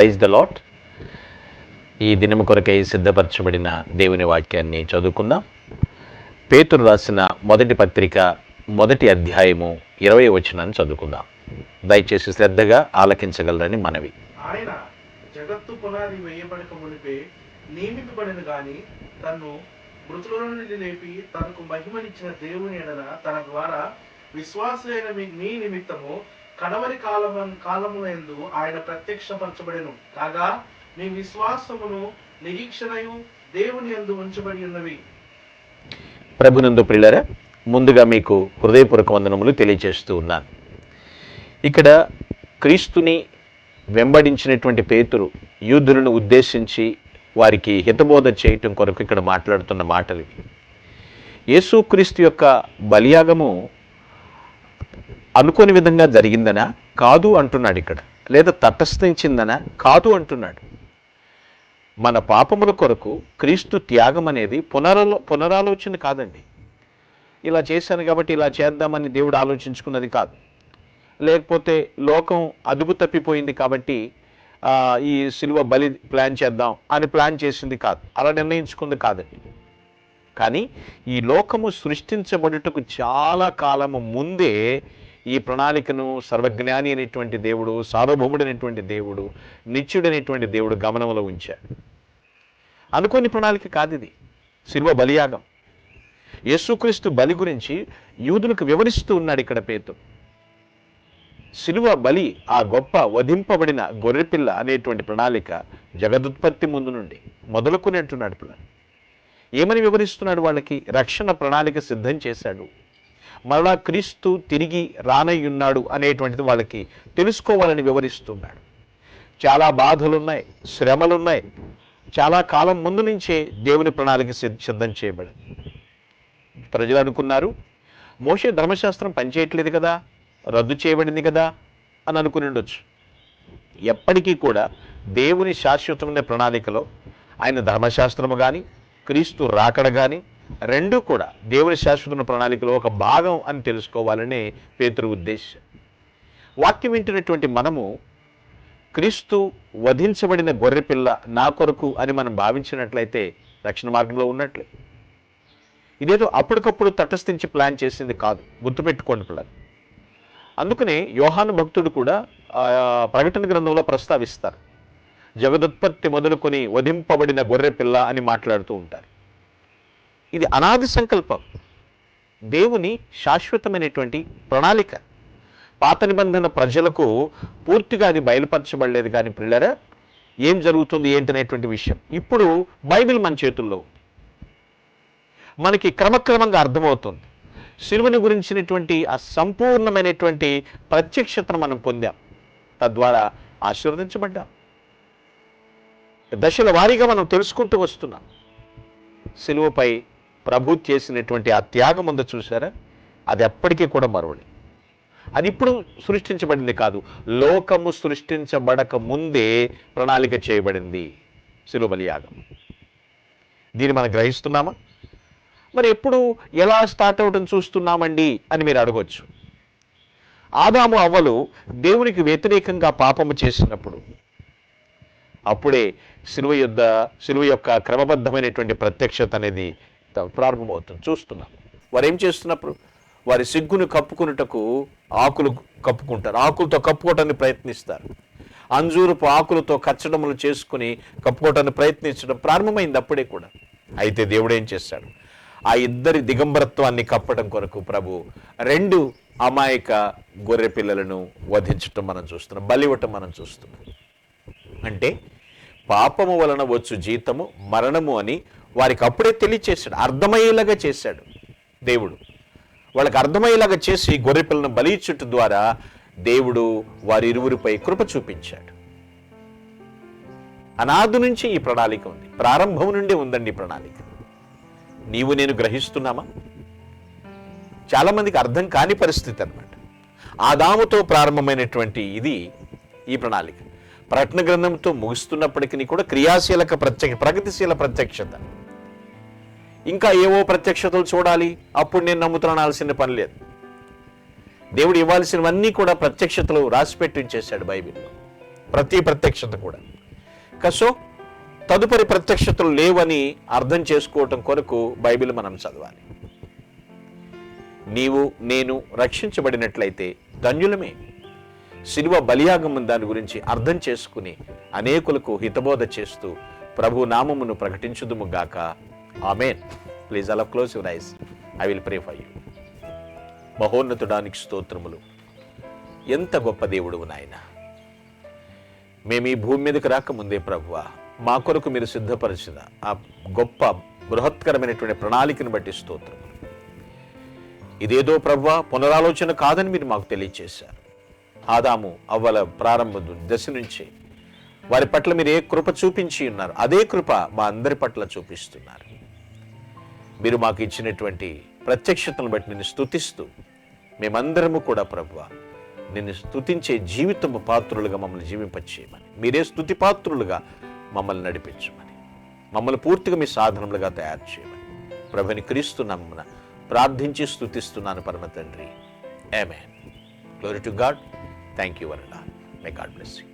Praise the lot ఈ దినం కొరకై సిద్ధపరచబడిన దేవుని వాక్యాన్ని చదువుకుందాం. పేతురు రాసిన మొదటి పత్రిక మొదటి అధ్యాయము ఇరవై వచనాన్ని చదువుకుందాం. దయచేసి శ్రద్ధగా ఆలకించగలరని మనవి. జగత్తు పునాది వేయబడక మునిపే నియమింపబడిన గాని తన్ను మృతుల నుండి లేపి తనకు మహిమనిచ్చిన దేవుని ఎడల తన ద్వారా విశ్వాసులైన మీ నిమిత్తము కడవరి కాలము కాలమునందు ఆయన ప్రత్యక్షపరచబడెను. కాగా మీ విశ్వాసమును నిరీక్షణయు దేవుని ఎందు ఉంచబడి ఉన్నవి. ప్రభునందు ప్రిల్లర ముందుగా మీకు హృదయపూర్వక వందనములు తెలియజేస్తూ ఉన్నాను. ఇక్కడ క్రీస్తుని వెంబడించినటువంటి పేతురు యూదులను ఉద్దేశించి వారికి హితబోధ చేయటం కొరకు ఇక్కడ మాట్లాడుతున్న మాటలు యేసుక్రీస్తు యొక్క బలియాగము అనుకోని విధంగా జరిగిందనా? కాదు అంటున్నాడు ఇక్కడ. లేదా తటస్థించిందనా? కాదు అంటున్నాడు. మన పాపముల కొరకు క్రీస్తు త్యాగం అనేది పునరాలో పునరాలోచన కాదండి. ఇలా చేశాను కాబట్టి ఇలా చేద్దామని దేవుడు ఆలోచించుకున్నది కాదు. లేకపోతే లోకం అదుపు తప్పిపోయింది కాబట్టి ఈ సిలువ బలి ప్లాన్ చేద్దాం అని ప్లాన్ చేసింది కాదు. అలా నిర్ణయించుకుంది కాదండి. కానీ ఈ లోకము సృష్టించబడుటకు చాలా కాలము ముందే ఈ ప్రణాళికను సర్వజ్ఞాని అనేటువంటి దేవుడు సార్వభౌముడైనటువంటి దేవుడు నిత్యుడైనటువంటి దేవుడు గమనంలో ఉంచాడు. అనుకోని ప్రణాళిక కాదు ఇది. శిల్వ బలియాగం. యేసుక్రీస్తు బలి గురించి యూదులకు వివరిస్తూ ఉన్నాడు ఇక్కడ పేతు శిలువ బలి ఆ గొప్ప వధింపబడిన గొర్రెపిల్ల అనేటువంటి ప్రణాళిక జగదుత్పత్తి ముందు నుండి మొదలుకొని అంటున్నాడు పిల్ల ఏమని వివరిస్తున్నాడు వాళ్ళకి? రక్షణ ప్రణాళిక సిద్ధం చేశాడు. మరలా క్రీస్తు తిరిగి రానయ్యున్నాడు అనేటువంటిది వాళ్ళకి తెలుసుకోవాలని వివరిస్తున్నాడు. చాలా బాధలున్నాయి శ్రమలున్నాయి. చాలా కాలం ముందు నుంచే దేవుని ప్రణాళిక సిద్ధం చేయబడింది. ప్రజలు అనుకున్నారు మోషే ధర్మశాస్త్రం పనిచేయట్లేదు కదా రద్దు చేయబడింది కదా అని అనుకుని ఉండొచ్చు. ఎప్పటికీ కూడా దేవుని శాశ్వతమైన ప్రణాళికలో ఆయన ధర్మశాస్త్రము కానీ క్రీస్తు రాకడ కానీ రెండూ కూడా దేవుని శాశ్వత ప్రణాళికలో ఒక భాగం అని తెలుసుకోవాలనే పేతురు ఉద్దేశం వాక్యం వింటున్నటువంటి మనము క్రీస్తు వధించబడిన గొర్రెపిల్ల నా కొరకు అని మనం భావించినట్లయితే రక్షణ మార్గంలో ఉన్నట్లే. ఇదేదో అప్పటికప్పుడు తటస్థించి ప్లాన్ చేసింది కాదు గుర్తుపెట్టుకోండి పిల్లలు. అందుకనే యోహాను భక్తుడు కూడా ఆ, ప్రకటన గ్రంథంలో ప్రస్తావిస్తారు. జగదుత్పత్తి మొదలుకొని వధింపబడిన గొర్రెపిల్ల అని మాట్లాడుతూ ఉంటారు. ఇది అనాది సంకల్పం. దేవుని శాశ్వతమైనటువంటి ప్రణాళిక. పాత నిబంధన ప్రజలకు పూర్తిగా అది బయలుపరచబడలేదు కానీ పిల్లరా ఏం జరుగుతుంది ఏంటనేటువంటి విషయం. ఇప్పుడు బైబిల్ మన చేతుల్లో. మనకి క్రమక్రమంగా అర్థమవుతుంది. శిలువని గురించినటువంటి ఆ సంపూర్ణమైనటువంటి ప్రత్యక్షతను మనం పొందాం. తద్వారా ఆశీర్వదించబడ్డాం. దశల వారీగా మనం తెలుసుకుంటూ వస్తున్నాం. శిలువపై ప్రభు చేసినటువంటి ఆ త్యాగం ఉందో చూసారా అది ఎప్పటికీ కూడా మరవడి అది ఇప్పుడు సృష్టించబడింది కాదు. లోకము సృష్టించబడక ముందే ప్రణాళిక చేయబడింది. శిలుబలియాగం దీన్ని మనం గ్రహిస్తున్నామా? మరి ఎప్పుడు ఎలా స్టార్ట్ అవడం చూస్తున్నామండి అని మీరు అడగవచ్చు ఆదాము అవ్వలు దేవునికి వ్యతిరేకంగా పాపము చేసినప్పుడు అప్పుడే శిలువ యుద్ధ శిలువ యొక్క క్రమబద్ధమైనటువంటి ప్రత్యక్షత అనేది ప్రారంభమవుతుంది. చూస్తున్నాం. వారు ఏం చేస్తున్నప్పుడు? వారి సిగ్గును కప్పుకున్నటకు ఆకులు కప్పుకుంటారు. ఆకులతో కప్పుకోవటానికి ప్రయత్నిస్తారు. అంజూరపు ఆకులతో కచ్చడములు చేసుకుని కప్పుకోవటానికి ప్రయత్నించడం ప్రారంభమైంది అప్పుడే కూడా. అయితే దేవుడు ఏం చేశాడు ఆ ఇద్దరి దిగంబరత్వాన్ని కప్పడం కొరకు ప్రభు రెండు అమాయక గొర్రె పిల్లలను వధించటం మనం చూస్తున్నాం. బలివ్వటం మనం చూస్తున్నాం. అంటే పాపము వలన వచ్చు జీతము మరణము అని వారికి అప్పుడే తెలియచేశాడు అర్థమయ్యేలాగా చేశాడు దేవుడు. వాళ్ళకి అర్థమయ్యేలాగా చేసి గొర్రెపిల్లను బలిచ్చుట ద్వారా దేవుడు వారి ఇరువురిపై కృప చూపించాడు. అనాది నుంచి ఈ ప్రణాళిక ఉంది. ప్రారంభం నుండి ఉందండి ప్రణాళిక. నీవు నేను గ్రహిస్తున్నామా? చాలామందికి అర్థం కాని పరిస్థితి అనమాట ఆదాముతో ప్రారంభమైనటువంటి ఇది ఈ ప్రణాళిక. ప్రకటన గ్రంథంతో ముగుస్తున్నప్పటికీ కూడా క్రియాశీలక ప్రత్యక్ష ప్రగతిశీల ప్రత్యక్షత. ఇంకా ఏవో ప్రత్యక్షతలు చూడాలి. అప్పుడు నేను నమ్ముతున్నాల్సిన పని లేదు. దేవుడు ఇవ్వాల్సినవన్నీ కూడా ప్రత్యక్షతలు రాసిపెట్టి ఉంచేశాడు బైబిల్లో. ప్రతి ప్రత్యక్షత కూడా. కసో తదుపరి ప్రత్యక్షతలు లేవని అర్థం చేసుకోవటం కొరకు బైబిల్ మనం చదవాలి. నీవు నేను రక్షించబడినట్లయితే ధన్యులమే. శిలువ బలియాగం దాని గురించి అర్థం చేసుకుని అనేకులకు హితబోధ చేస్తూ ప్రభు నామమును ప్రకటించుదుము గాక. ఆమెన్. ప్లీజ్ అలా close your eyes I will pray for you మహోన్నతుడానికి స్తోత్రములు. ఎంత గొప్ప దేవుడు నాయన. మేము ఈ భూమి మీదకి రాకముందే ప్రభువ మా కొరకు మీరు సిద్ధపరిచిన ఆ గొప్ప బృహత్కరమైనటువంటి ప్రణాళికను బట్టి స్తోత్రములు. ఇదేదో ప్రభువ పునరాలోచన కాదని మీరు మాకు తెలియచేశారు. ఆదాము అవ్వల ప్రారంభ దశ నుంచి వారి పట్ల మీరు ఏ కృప చూపించి ఉన్నారు? అదే కృప మా అందరి పట్ల చూపిస్తున్నారు. మీరు మాకు ఇచ్చినటువంటి ప్రత్యక్షతను బట్టి నిన్ను స్థుతిస్తూ మేమందరము కూడా ప్రభువ నిన్ను స్థుతించే జీవితము పాత్రులుగా మమ్మల్ని జీవింపచేయమని మీరే స్థుతి పాత్రులుగా మమ్మల్ని నడిపించమని మమ్మల్ని పూర్తిగా మీ సాధనములుగా తయారు చేయమని ప్రభుని క్రీస్తు నమ్మున ప్రార్థించి స్థుతిస్తున్నాను పరమ తండ్రి. ఏమే glory to God thank you వరలా may God bless you